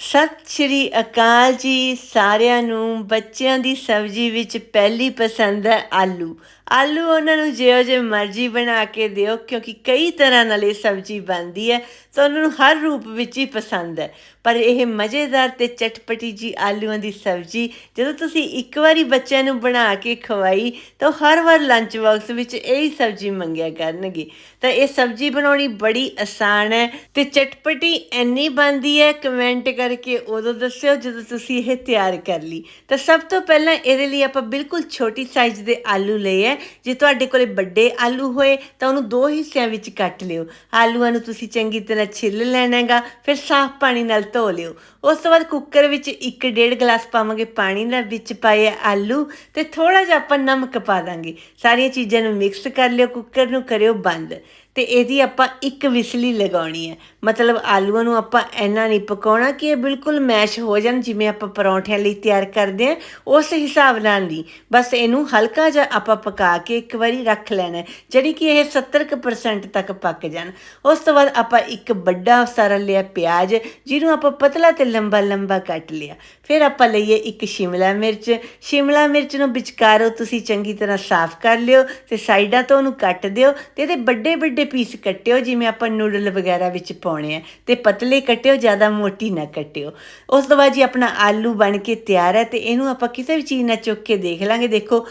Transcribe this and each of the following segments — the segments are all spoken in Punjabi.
ਸਤਿ ਸ਼੍ਰੀ ਅਕਾਲ ਜੀ ਸਾਰਿਆਂ ਨੂੰ। ਬੱਚਿਆਂ ਦੀ ਸਬਜ਼ੀ ਵਿੱਚ ਪਹਿਲੀ ਪਸੰਦ ਹੈ ਆਲੂ। ਆਲੂ ਉਹਨਾਂ ਨੂੰ ਜਿਹੋ ਜਿਹੇ ਮਰਜ਼ੀ ਬਣਾ ਕੇ ਦਿਓ, ਕਿਉਂਕਿ ਕਈ ਤਰ੍ਹਾਂ ਨਾਲ ਇਹ ਸਬਜ਼ੀ ਬਣਦੀ ਹੈ, ਤਾਂ ਉਹਨਾਂ ਨੂੰ ਹਰ ਰੂਪ ਵਿੱਚ ਹੀ ਪਸੰਦ ਹੈ। ਪਰ ਇਹ ਮਜ਼ੇਦਾਰ ਤੇ ਚਟਪਟੀ ਜੀ ਆਲੂਆਂ ਦੀ ਸਬਜ਼ੀ, ਜਦੋਂ ਤੁਸੀਂ ਇੱਕ ਵਾਰੀ ਬੱਚਿਆਂ ਨੂੰ ਬਣਾ ਕੇ ਖਵਾਈ, ਤਾਂ ਉਹ ਹਰ ਵਾਰ ਲੰਚ ਬਾਕਸ ਵਿੱਚ ਇਹ ਹੀ ਸਬਜ਼ੀ ਮੰਗਿਆ ਕਰਨਗੇ। ਤਾਂ ਇਹ ਸਬਜ਼ੀ ਬਣਾਉਣੀ ਬੜੀ ਆਸਾਨ ਹੈ ਤੇ ਚਟਪਟੀ ਐਨੀ ਬਣਦੀ ਹੈ ਕਮੈਂਟ ਕਰ ਕਰਕੇ ਉਦੋਂ ਦੱਸਿਓ ਜਦੋਂ ਤੁਸੀਂ ਇਹ ਤਿਆਰ ਕਰ ਲਈ। ਤਾਂ ਸਭ ਤੋਂ ਪਹਿਲਾਂ ਇਹਦੇ ਲਈ ਆਪਾਂ ਬਿਲਕੁਲ ਛੋਟੀ ਸਾਈਜ਼ ਦੇ ਆਲੂ ਲਏ ਹੈ। ਜੇ ਤੁਹਾਡੇ ਕੋਲੇ ਵੱਡੇ ਆਲੂ ਹੋਏ, ਤਾਂ ਉਹਨੂੰ ਦੋ ਹਿੱਸਿਆਂ ਵਿੱਚ ਕੱਟ ਲਿਓ। ਆਲੂਆਂ ਨੂੰ ਤੁਸੀਂ ਚੰਗੀ ਤਰ੍ਹਾਂ ਛਿੱਲ ਲੈਣਾ ਹੈਗਾ, ਫਿਰ ਸਾਫ਼ ਪਾਣੀ ਨਾਲ ਧੋ ਲਿਓ। ਉਸ ਤੋਂ ਬਾਅਦ ਕੁੱਕਰ ਵਿੱਚ 1.5 ਗਲਾਸ ਪਾਵਾਂਗੇ ਪਾਣੀ ਦਾ ਵਿੱਚ ਪਾਏ ਆਲੂ ਤੇ ਥੋੜਾ ਜਿਹਾ ਆਪਾਂ ਨਮਕ ਪਾ ਦਾਂਗੇ। ਸਾਰੀਆਂ ਚੀਜ਼ਾਂ ਨੂੰ ਮਿਕਸ ਕਰ ਲਿਓ, ਕੁੱਕਰ ਨੂੰ ਕਰਿਓ ਬੰਦ। ਤੇ ਇਹਦੀ ਆਪਾਂ ਇੱਕ ਵਿਸਲੀ ਲਗਾਉਣੀ ਹੈ। ਮਤਲਬ ਆਲੂਆਂ ਨੂੰ ਆਪਾਂ ਇੰਨਾ ਨਹੀਂ ਪਕਾਉਣਾ ਕਿ ਇਹ ਬਿਲਕੁਲ ਮੈਸ਼ ਹੋ ਜਾਣ, ਜਿਵੇਂ ਆਪਾਂ ਪਰੌਂਠਿਆਂ ਲਈ ਤਿਆਰ ਕਰਦੇ ਹਾਂ, ਉਸ ਹਿਸਾਬ ਨਾਲ ਨਹੀਂ। ਬਸ ਇਹਨੂੰ ਹਲਕਾ ਜਿਹਾ ਆਪਾਂ ਪਕਾ ਕੇ ਇੱਕ ਵਾਰੀ ਰੱਖ ਲੈਣਾ ਜਿਹੜੀ ਕਿ ਇਹ 70% ਤੱਕ ਪੱਕ ਜਾਣ। ਉਸ ਤੋਂ ਬਾਅਦ ਆਪਾਂ ਇੱਕ ਵੱਡਾ ਸਾਰਾ ਲਿਆ ਪਿਆਜ਼, ਜਿਹਨੂੰ ਆਪਾਂ ਪਤਲਾ ਤੇ ਲੰਬਾ ਲੰਬਾ ਕੱਟ ਲਿਆ। ਫਿਰ ਆਪਾਂ ਲਈਏ ਇੱਕ ਸ਼ਿਮਲਾ ਮਿਰਚ। ਸ਼ਿਮਲਾ ਮਿਰਚ ਨੂੰ ਵਿਚਕਾਰੋਂ, ਤੁਸੀਂ ਚੰਗੀ ਤਰ੍ਹਾਂ ਸਾਫ਼ ਕਰ ਲਿਓ ਤੇ ਸਾਈਡਾਂ ਤੋਂ ਉਹਨੂੰ ਕੱਟ ਦਿਓ ਤੇ ਇਹਦੇ ਵੱਡੇ ਵੱਡੇ ਪੀਸ ਕੱਟਿਓ, ਜਿਵੇਂ ਆਪਾਂ ਨੂਡਲ ਵਗੈਰਾ ਵਿੱਚ ਪਾਉਣੇ ਆ, ਤੇ ਪਤਲੇ ਕੱਟਿਓ, ਜ਼ਿਆਦਾ ਮੋਟੀ ਨਾ ਕੱਟਿਓ। ਉਸ ਤੋਂ ਬਾਅਦ ਜੀ ਆਪਣਾ ਆਲੂ ਬਣ ਕੇ ਤਿਆਰ ਹੈ, ਤੇ ਇਹਨੂੰ ਆਪਾਂ ਕਿਸੇ ਵੀ ਚੀਜ਼ ਨਾਲ ਚੁੱਕ ਕੇ ਦੇਖ ਲਾਂਗੇ। ਦੇਖੋ,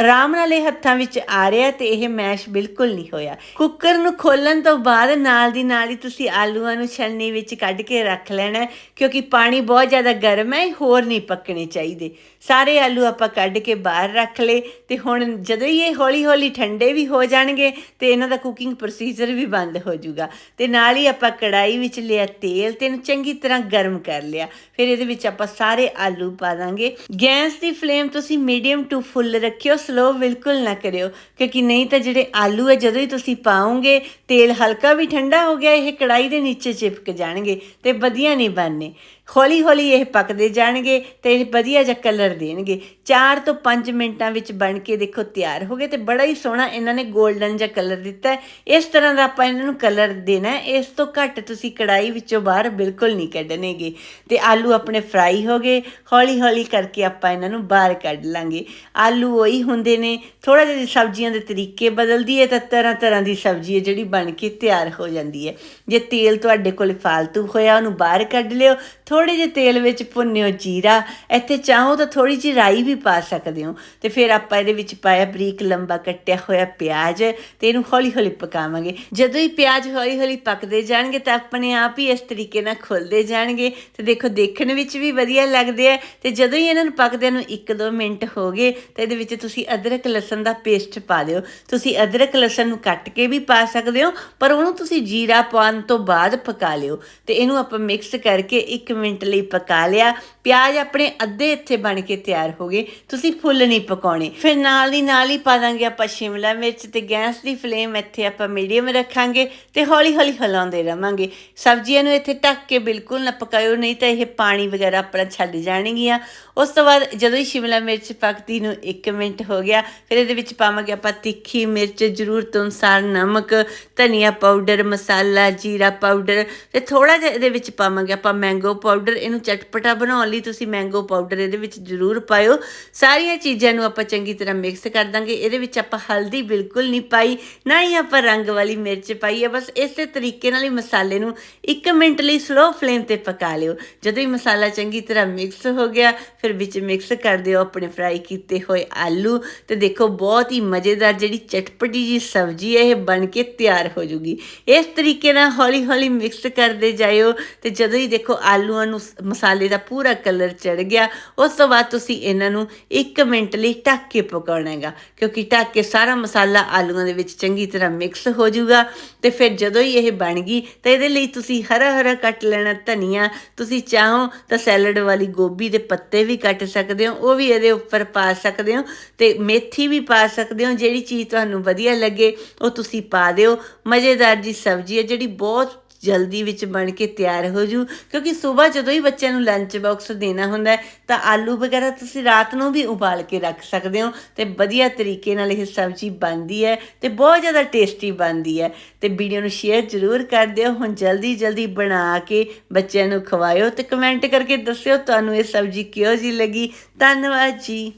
ਆਰਾਮ ਨਾਲ ਇਹ ਹੱਥਾਂ ਵਿੱਚ ਆ ਰਿਹਾ ਤੇ ਇਹ ਮੈਸ਼ ਬਿਲਕੁਲ ਨਹੀਂ ਹੋਇਆ। ਕੁੱਕਰ ਨੂੰ ਖੋਲਣ ਤੋਂ ਬਾਅਦ ਨਾਲ ਦੀ ਨਾਲ ਹੀ ਤੁਸੀਂ ਆਲੂਆਂ ਨੂੰ ਛਲਨੀ ਵਿੱਚ ਕੱਢ ਕੇ ਰੱਖ ਲੈਣਾ ਕਿਉਂਕਿ ਪਾਣੀ ਬਹੁਤ ਜ਼ਿਆਦਾ ਗਰਮ ਹੈ ਹੋਰ ਨਹੀਂ ਪੱਕਣੇ ਚਾਹੀਦੇ। ਸਾਰੇ ਆਲੂ ਆਪਾਂ ਕੱਢ ਕੇ ਬਾਹਰ ਰੱਖ ਲਏ, ਤੇ ਹੁਣ ਜਦੋਂ ਹੀ ਇਹ ਹੌਲੀ ਹੌਲੀ ਠੰਡੇ ਵੀ ਹੋ ਜਾਣਗੇ, ਤੇ ਇਹਨਾਂ ਦਾ ਕੁਕਿੰਗ ਪ੍ਰੋਸੀਜਰ ਵੀ ਬੰਦ ਹੋ ਜਾਊਗਾ। ਤੇ ਨਾਲ ਹੀ ਆਪਾਂ ਕੜਾਈ ਵਿੱਚ ਲਿਆ ਤੇਲ ਤੇ ਇਹਨੂੰ ਚੰਗੀ ਤਰ੍ਹਾਂ ਗਰਮ ਕਰ ਲਿਆ। ਫਿਰ ਇਹਦੇ ਵਿੱਚ ਆਪਾਂ ਸਾਰੇ ਆਲੂ ਪਾ ਦਾਂਗੇ। ਗੈਸ ਦੀ ਫਲੇਮ ਤੁਸੀਂ ਮੀਡੀਅਮ ਟੂ ਫੁੱਲ ਰੱਖਿਓ ਸਲੋ ਬਿਲਕੁਲ ਨਾ ਕਰਿਓ। ਕਿਉਂਕਿ ਨਹੀਂ ਤਾਂ ਜਿਹੜੇ ਆਲੂ ਹੈ ਜਦੋਂ ਹੀ ਤੁਸੀਂ ਪਾਓਗੇ, ਤੇਲ ਹਲਕਾ ਵੀ ਠੰਡਾ ਹੋ ਗਿਆ, ਇਹ ਕੜਾਈ ਦੇ ਨੀਚੇ ਚਿਪਕ ਜਾਣਗੇ ਤੇ ਵਧੀਆ ਨਹੀਂ ਬਣਨੇ। ਹੌਲੀ ਹੌਲੀ ਇਹ ਪੱਕਦੇ ਜਾਣਗੇ ਤੇ ਇਹ ਵਧੀਆ ਜਿਹਾ ਕਲਰ ਦੇਣਗੇ। 4 ਤੋਂ 5 ਮਿੰਟਾਂ ਵਿੱਚ ਬਣ ਕੇ ਦੇਖੋ ਤਿਆਰ ਹੋ ਗਏ ਤੇ ਬੜਾ ਹੀ ਸੋਹਣਾ ਇਹਨਾਂ ਨੇ 골ਡਨ ਜਿਹਾ ਕਲਰ ਦਿੱਤਾ ਇਸ ਤਰ੍ਹਾਂ ਦਾ ਆਪਾਂ ਇਹਨਾਂ ਨੂੰ ਕਲਰ ਦੇਣਾ ਇਸ ਤੋਂ ਘੱਟ ਤੁਸੀਂ ਕੜਾਈ ਵਿੱਚੋਂ ਬਾਹਰ ਬਿਲਕੁਲ ਨਹੀਂ ਕੱਢਣੇਗੇ। ਤੇ ਆਲੂ ਆਪਣੇ ਫਰਾਈ ਹੋ ਗਏ। ਹੌਲੀ ਹੌਲੀ ਕਰਕੇ ਆਪਾਂ ਇਹਨਾਂ ਨੂੰ ਬਾਹਰ ਕੱਢ ਲਾਂਗੇ। ਆਲੂ ਉਹੀ ਹੁੰਦੇ ਨੇ। ਥੋੜਾ ਜਿਹਾ ਸਬਜ਼ੀਆਂ ਦੇ ਤਰੀਕੇ ਬਦਲਦੀ ਹੈ ਤਾਂ ਤਰ੍ਹਾਂ ਤਰ੍ਹਾਂ ਦੀ ਸਬਜ਼ੀ ਹੈ ਜਿਹੜੀ ਬਣ ਕੇ ਤਿਆਰ ਹੋ ਜਾਂਦੀ ਹੈ। ਜੇ ਤੇਲ ਤੁਹਾਡੇ ਕੋਲ ਫਾਲਤੂ ਹੋਇਆ ਉਹਨੂੰ ਬਾਹਰ ਕੱਢ ਲਿਓ। ਥੋੜੇ ਜਿਹੇ ਤੇਲ ਵਿੱਚ ਭੁੰਨਿਓ ਜੀਰਾ, ਇੱਥੇ ਚਾਹੋ ਤਾਂ ਥੋੜੀ ਜਿਹੀ ਰਾਈ ਵੀ ਪਾ ਸਕਦੇ ਹੋ। ਤੇ ਫਿਰ ਆਪਾਂ ਇਹਦੇ ਵਿੱਚ ਪਾਇਆ ਬਰੀਕ ਲੰਬਾ ਕੱਟਿਆ ਹੋਇਆ ਪਿਆਜ਼, ਤੇ ਇਹਨੂੰ ਹੌਲੀ ਹੌਲੀ ਪਕਾਵਾਂਗੇ। ਜਦੋਂ ਹੀ ਪਿਆਜ਼ ਹੌਲੀ ਹੌਲੀ ਪੱਕਦੇ ਜਾਣਗੇ ਤਾਂ ਆਪਣੇ ਆਪ ਹੀ ਇਸ ਤਰੀਕੇ ਨਾਲ ਖੁੱਲਦੇ ਜਾਣਗੇ। ਤੇ ਦੇਖੋ, ਦੇਖਣ ਵਿੱਚ ਵੀ ਵਧੀਆ ਲੱਗਦੇ ਆ। ਤੇ ਜਦੋਂ ਹੀ ਇਹਨਾਂ ਨੂੰ ਪੱਕਦਿਆਂ ਨੂੰ 1-2 ਮਿੰਟ ਹੋ ਗਏ, ਤਾਂ ਇਹਦੇ ਵਿੱਚ ਤੁਸੀਂ ਅਦਰਕ ਲਸਣ ਦਾ ਪੇਸਟ ਪਾ ਦਿਓ। ਤੁਸੀਂ ਅਦਰਕ ਲਸਣ ਨੂੰ ਕੱਟ ਕੇ ਵੀ ਪਾ ਸਕਦੇ ਹੋ, ਪਰ ਉਹਨੂੰ ਤੁਸੀਂ ਜੀਰਾ ਪਾਉਣ ਤੋਂ ਬਾਅਦ ਪਕਾ ਲਿਓ। ਤੇ ਇਹਨੂੰ ਆਪਾਂ ਮਿਕਸ ਕਰਕੇ 1 ਮਿੰਟ ਲਈ ਪਕਾ ਲਿਆ। ਪਿਆਜ਼ ਆਪਣੇ ਅੱਧੇ ਇੱਥੇ ਬਣ ਕੇ ਤਿਆਰ ਹੋ ਗਏ। ਤੁਸੀਂ ਫੁੱਲ ਨਹੀਂ ਪਕਾਉਣੇ। ਫਿਰ ਨਾਲ ਦੀ ਨਾਲ ਹੀ ਪਾ ਦਾਂਗੇ ਆਪਾਂ ਸ਼ਿਮਲਾ ਮਿਰਚ ਤੇ ਗੈਸ ਦੀ ਫਲੇਮ। ਇੱਥੇ ਆਪਾਂ ਮੀਡੀਅਮ ਰੱਖਾਂਗੇ ਤੇ ਹੌਲੀ ਹੌਲੀ ਹਿਲਾਉਂਦੇ ਰਵਾਂਗੇ। ਸਬਜ਼ੀਆਂ ਨੂੰ ਇੱਥੇ ਢੱਕ ਕੇ ਬਿਲਕੁਲ ਨਾ ਪਕਾਇਓ, ਨਹੀਂ ਤਾਂ ਇਹ ਪਾਣੀ ਵਗੈਰਾ ਆਪਣਾ ਛੱਡ ਜਾਣਗੀਆਂ। ਉਸ ਤੋਂ ਬਾਅਦ ਜਦੋਂ ਹੀ ਸ਼ਿਮਲਾ ਮਿਰਚ ਪੱਕਦੀ ਨੂੰ 1 ਮਿੰਟ ਹੋ ਗਿਆ, ਫਿਰ ਇਹਦੇ ਵਿੱਚ ਪਾਵਾਂਗੇ ਆਪਾਂ ਤਿੱਖੀ ਮਿਰਚ, ਜ਼ਰੂਰਤ ਅਨੁਸਾਰ ਨਮਕ, ਧਨੀਆ ਪਾਊਡਰ, ਮਸਾਲਾ, ਜੀਰਾ ਪਾਊਡਰ ਤੇ ਥੋੜਾ ਜਿਹਾ ਇਹਦੇ ਵਿੱਚ ਪਾਵਾਂਗੇ ਆਪਾਂ ਮੈਂਗੋ ਪਾਊਡਰ ਇਹਨੂੰ ਚਟਪਟਾ ਬਣਾਉਣ ਲਈ ਤੁਸੀਂ ਮੈਂਗੋ ਪਾਊਡਰ ਇਹਦੇ ਵਿੱਚ ਜ਼ਰੂਰ ਪਾਇਓ। ਸਾਰੀਆਂ ਚੀਜ਼ਾਂ ਨੂੰ ਆਪਾਂ ਚੰਗੀ ਤਰ੍ਹਾਂ ਮਿਕਸ ਕਰ ਦਾਂਗੇ। ਇਹਦੇ ਵਿੱਚ ਆਪਾਂ ਹਲਦੀ ਬਿਲਕੁਲ ਨਹੀਂ ਪਾਈ, ਨਾ ਹੀ ਆਪਾਂ ਰੰਗ ਵਾਲੀ ਮਿਰਚ ਪਾਈ ਹੈ ਬਸ ਇਸੇ ਤਰੀਕੇ ਨਾਲ ਹੀ ਮਸਾਲੇ ਨੂੰ 1 ਮਿੰਟ ਲਈ ਸਲੋ ਫਲੇਮ ਤੇ ਪਕਾ ਲਿਓ। ਜਦੋਂ ਹੀ ਮਸਾਲਾ ਚੰਗੀ ਤਰ੍ਹਾਂ ਮਿਕਸ ਹੋ ਗਿਆ, ਫਿਰ ਵਿੱਚ ਮਿਕਸ ਕਰ ਦਿਓ ਆਪਣੇ ਫਰਾਈ ਕੀਤੇ ਹੋਏ ਆਲੂ। ਤੇ ਦੇਖੋ, ਬਹੁਤ ਹੀ ਮਜ਼ੇਦਾਰ ਜਿਹੜੀ ਚਟਪਟੀ ਜੀ ਸਬਜ਼ੀ ਹੈ, ਇਹ ਬਣ ਕੇ ਤਿਆਰ ਹੋ ਜੂਗੀ। ਇਸ ਤਰੀਕੇ ਨਾਲ ਹੌਲੀ ਹੌਲੀ ਮਿਕਸ ਕਰਦੇ ਜਾਇਓ। ਤੇ ਜਦੋਂ ਹੀ ਦੇਖੋ ਆਲੂਆਂ ਨੂੰ ਮਸਾਲੇ ਦਾ ਪੂਰਾ ਕਲਰ ਚੜ ਗਿਆ। ਉਸ ਤੋਂ ਬਾਅਦ ਤੁਸੀਂ ਇਹਨਾਂ ਨੂੰ 1 ਮਿੰਟ ਲਈ ਢੱਕ ਕੇ ਪਕਾਉਣਾ ਹੈਗਾ। ਕਿਉਂਕਿ ਢੱਕ ਕੇ ਸਾਰਾ ਮਸਾਲਾ ਆਲੂਆਂ ਦੇ ਵਿੱਚ ਚੰਗੀ ਤਰ੍ਹਾਂ ਮਿਕਸ ਹੋ ਜਾਊਗਾ ਤੇ ਫਿਰ ਜਦੋਂ ਹੀ ਇਹ ਬਣ ਗਈ, ਤਾਂ ਇਹਦੇ ਲਈ ਤੁਸੀਂ ਹਰਾ ਹਰਾ ਕੱਟ ਲੈਣਾ ਧਨੀਆ। ਤੁਸੀਂ ਚਾਹੋ ਤਾਂ ਸੈਲਡ ਵਾਲੀ ਗੋਭੀ ਦੇ ਪੱਤੇ ਵੀ ਕੱਟ ਸਕਦੇ ਹੋ, ਉਹ ਵੀ ਇਹਦੇ ਉੱਪਰ ਪਾ ਸਕਦੇ ਹੋ ਤੇ ਮੇਥੀ ਵੀ ਪਾ ਸਕਦੇ ਹੋ। ਜਿਹੜੀ ਚੀਜ਼ ਤੁਹਾਨੂੰ ਵਧੀਆ ਲੱਗੇ, ਉਹ ਤੁਸੀਂ ਪਾ ਦਿਓ। ਮਜ਼ੇਦਾਰ ਜੀ ਸਬਜ਼ੀ ਹੈ, ਜਿਹੜੀ ਬਹੁਤ ਜਲਦੀ ਵਿੱਚ ਬਣ ਕੇ ਤਿਆਰ ਹੋ ਜੂ। ਕਿਉਂਕਿ ਸਵੇਰ ਜਦੋਂ ਹੀ ਬੱਚਿਆਂ ਨੂੰ ਲੰਚ ਬਾਕਸ ਦੇਣਾ ਹੁੰਦਾ ਤਾਂ ਆਲੂ ਵਗੈਰਾ ਤੁਸੀਂ ਰਾਤ ਨੂੰ ਵੀ ਉਬਾਲ ਕੇ ਰੱਖ ਸਕਦੇ ਹੋ ਤੇ ਵਧੀਆ ਤਰੀਕੇ ਨਾਲ ਇਹ ਸਬਜ਼ੀ ਬਣਦੀ ਹੈ ਤੇ ਬਹੁਤ ਜ਼ਿਆਦਾ ਟੇਸਟੀ ਬਣਦੀ ਹੈ। ਤੇ ਵੀਡੀਓ ਨੂੰ ਸ਼ੇਅਰ ਜ਼ਰੂਰ ਕਰ ਦਿਓ। ਹੁਣ ਜਲਦੀ ਜਲਦੀ ਬਣਾ ਕੇ ਬੱਚਿਆਂ ਨੂੰ ਖਵਾਇਓ ਤੇ ਕਮੈਂਟ ਕਰਕੇ ਦੱਸਿਓ ਤੁਹਾਨੂੰ ਇਹ ਸਬਜ਼ੀ ਕਿਹੋ ਜਿਹੀ ਲੱਗੀ। ਧੰਨਵਾਦ ਜੀ।